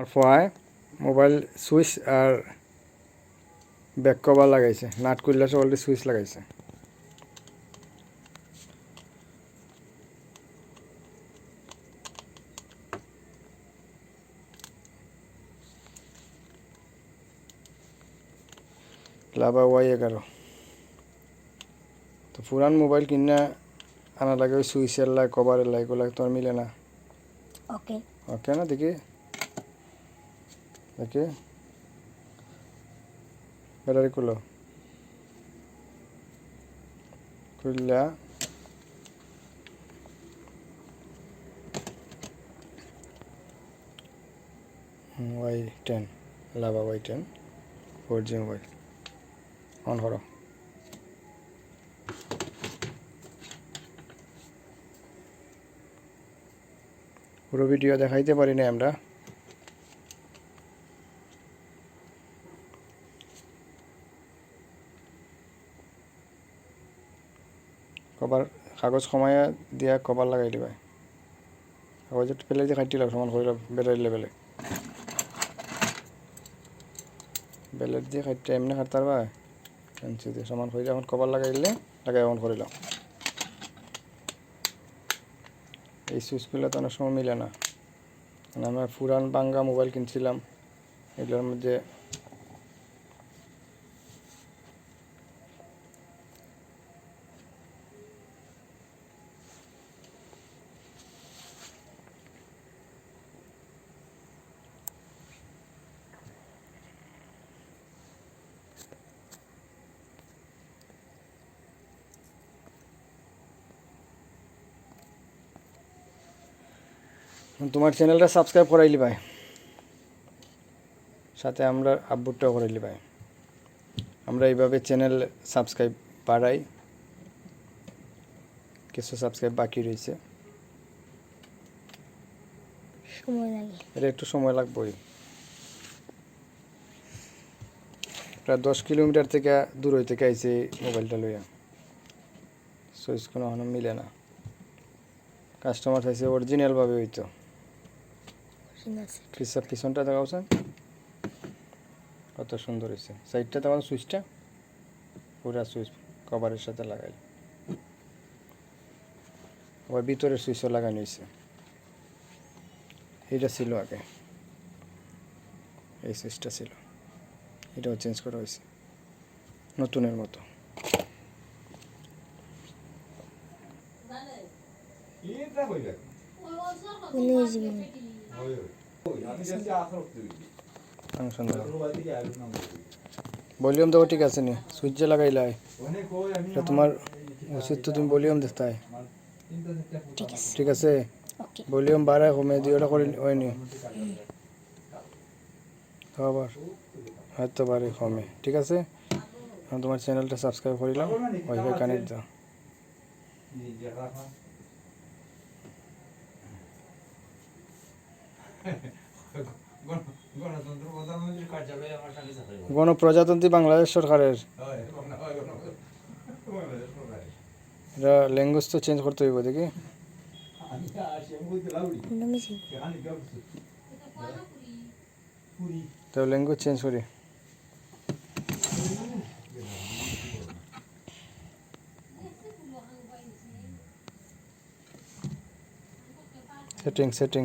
আর ফোয়ায় mobile switch আর back cover লাগাইছে। নাট খুললে সে অলরেডি সুইচ লাগাইছে। লাভা ওয়াই এগারো তো পুরান মোবাইল কিনা আনা লাগে ওই সুইচের লাই কভারের লাই এগুলো তো আর মিলে না। ওকে ওকে না দেখি দেখি ব্যাটারি খুলো খুললা Y ten Lava Y ten four G mobile on করো পুরো ভিডিও দেখাইতে পারি না আমরা। কভার কাগজ কমাইয়া দিয়া কভার লাগাই দিবা কাগজত পেলাই যে কাটি লাগ সমান কৰি লওক বেটারি লেভেলে বেলেট দিয়ে কাটতে এমনি কাটতে পারবা ফেন্সি দিয়ে সমান করে এখন কভার লাগাই দিলে, লাগাই অন করে লাও। এই সুইচগুলো তো অনেক সময় মিলে না। মানে আমরা পুরান বাঙ্গা মোবাইল কিনছিলাম এগুলোর মধ্যে তোমার চ্যানেলটা সাবস্ক্রাইব করাইলি ভাই। সাথে আমরা আব্বুরটাও করাইলি ভাই। আমরা এইভাবে চ্যানেল সাবস্ক্রাইব বাড়াই। কিছু সাবস্ক্রাইব বাকি রয়েছে। এটা একটু সময় লাগবেই প্রায় দশ কিলোমিটার থেকে দূর হইতে আইছে মোবাইলটা লইয়া। সুইচ কোনো মিলে না। কাস্টমার চাইছে অরিজিনালভাবে হইতো। পিছনটা দেখাওছেন কত সুন্দর হয়েছে। সাইডটা দেখাও সুইচটা পুরা সুইচ কভারের সাথে লাগাই। আবার ভিতরের সুইচও লাগানো হয়েছে। এটা ছিল আগে। এই সুইচটা ছিল। এটাও চেঞ্জ করা হয়েছে। নতুনের মতো। মনে হয়েছে মনে ভলিউম দেখো ঠিক আছে নি সুইচ যে লাগাইলাই এটা তোমার উচিত তো তুমি ভলিউম দেখতে ঠিক আছে? ভলিউম বাড়ায় কমে দিয়ে ওটা করে হয়নি আবার হয়তো বাড়ে কমে। ঠিক আছে? তোমার চ্যানেলটা সাবস্ক্রাইব করিলাম ওইভাবে কানেক্ট দাও। গণপ্রজাতন্ত্রী বাংলাদেশ সরকারের। এটা ল্যাঙ্গুয়েজ তো চেঞ্জ করতে হইব দেখি। তো ল্যাঙ্গুয়েজ চেঞ্জ করি সেটিং সেটিং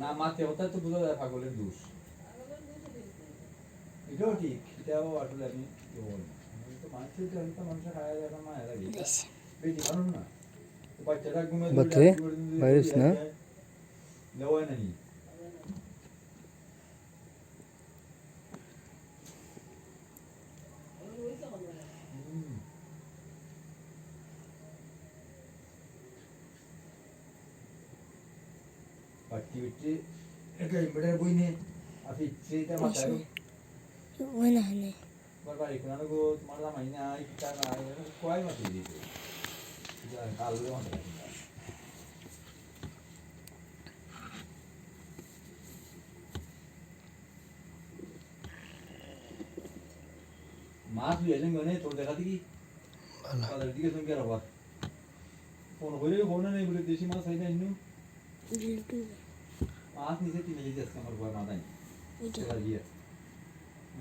না, মাতে ওটা তো বোঝা যায় পাগলের দোষ এটাও ঠিক এটাও আসলে আমি ইয়ে। তো মানুষের তো মানুষের খাওয়া যায় না মায়া লাগে বেশি মানুষ না বাচ্চাটা ঘুমে? না? দেওয়া নাই বাচ্চি বাচ্চি একটা ইম্পেটার বই নে আসি সেইটা মাথায় ওই না হ্যাঁ বাবা এখানে গো তোমার জামাই নাই কিটা নাই কয় মাটি দিতে কাল মাথায় মাছ হয়ে যান গনে তোর দেখা দেখি ভালো তাদের দিকে তুমি কেন আবার ফোন করে ফোন নেই বলে দেশি মাছ হয় না ইন্নু মাছ নিচে তিন কেজি আজকে আমার ভয় মাথায় ওইটা চলা গিয়ে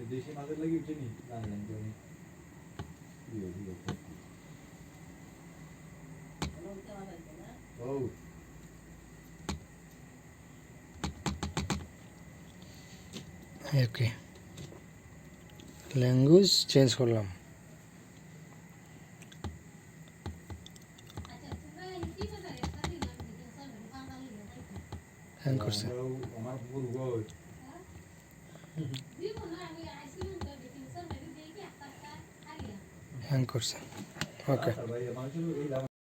দেশি মাছের লাগি উঠে নি জানি জানি কেউ নেই ঠিক আছে ঠিক আছে ও ওকে ল্যাঙ্গুয়েজ চেঞ্জ করলাম হ্যাং করছে। হ্যাং করছে। ওকে।